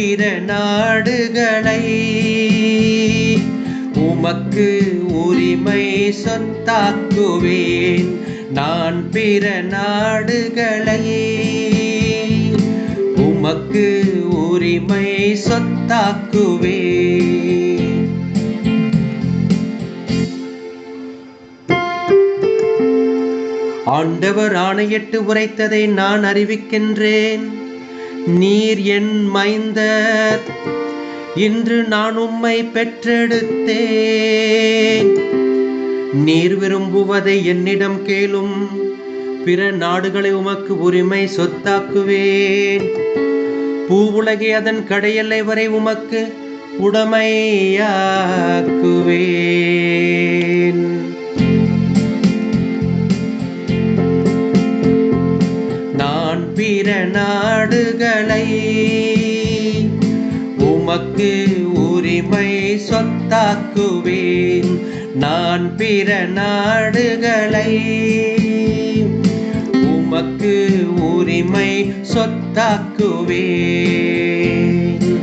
பிற நாடுகளை உமக்கு உரிமை சொத்தாக்குவேன். நான் பிற நாடுகளை உமக்கு உரிமை சொத்தாக்குவேன். ஆண்டவர் ஆணையிட்டு உரைத்ததை நான் அறிவிக்கின்றேன். நீர் என் மைந்தர். இன்று நான் உம்மை பெற்றெடுத்தேன். நீர் விரும்புவதை என்னிடம் கேளும். பிற நாடுகளை உமக்கு உரிமை சொத்தாக்குவேன். பூவுலகை அதன் கடையெல்லை வரை உமக்கு உடமையாக்குவேன். பிற நாடுகளை. உமக்கு உரிமை சொத்தாக்குவேன் நான் பிற நாடுகளை. உமக்கு உரிமை சொத்தாக்குவேன்.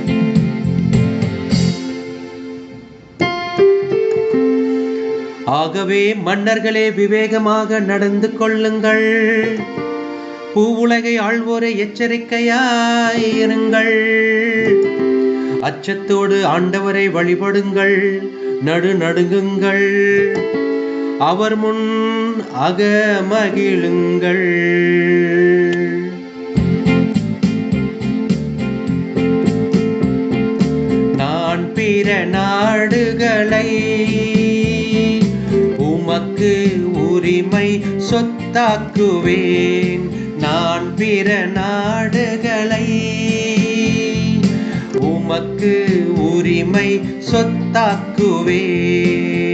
ஆகவே மன்னர்களே விவேகமாக நடந்து கொள்ளுங்கள். பூவுலகை ஆள்வோரை எச்சரிக்கையாயிருங்கள் அச்சத்தோடு ஆண்டவரை வழிபடுங்கள் நடு நடுங்குங்கள். அவர் முன் அகமகிழுங்கள் நான் பிற நாடுகளை உமக்கு உரிமை சொத்தாக்குவேன். நான் பிற நாடுகளை உமக்கு உரிமை சொத்தாக்குவேன்.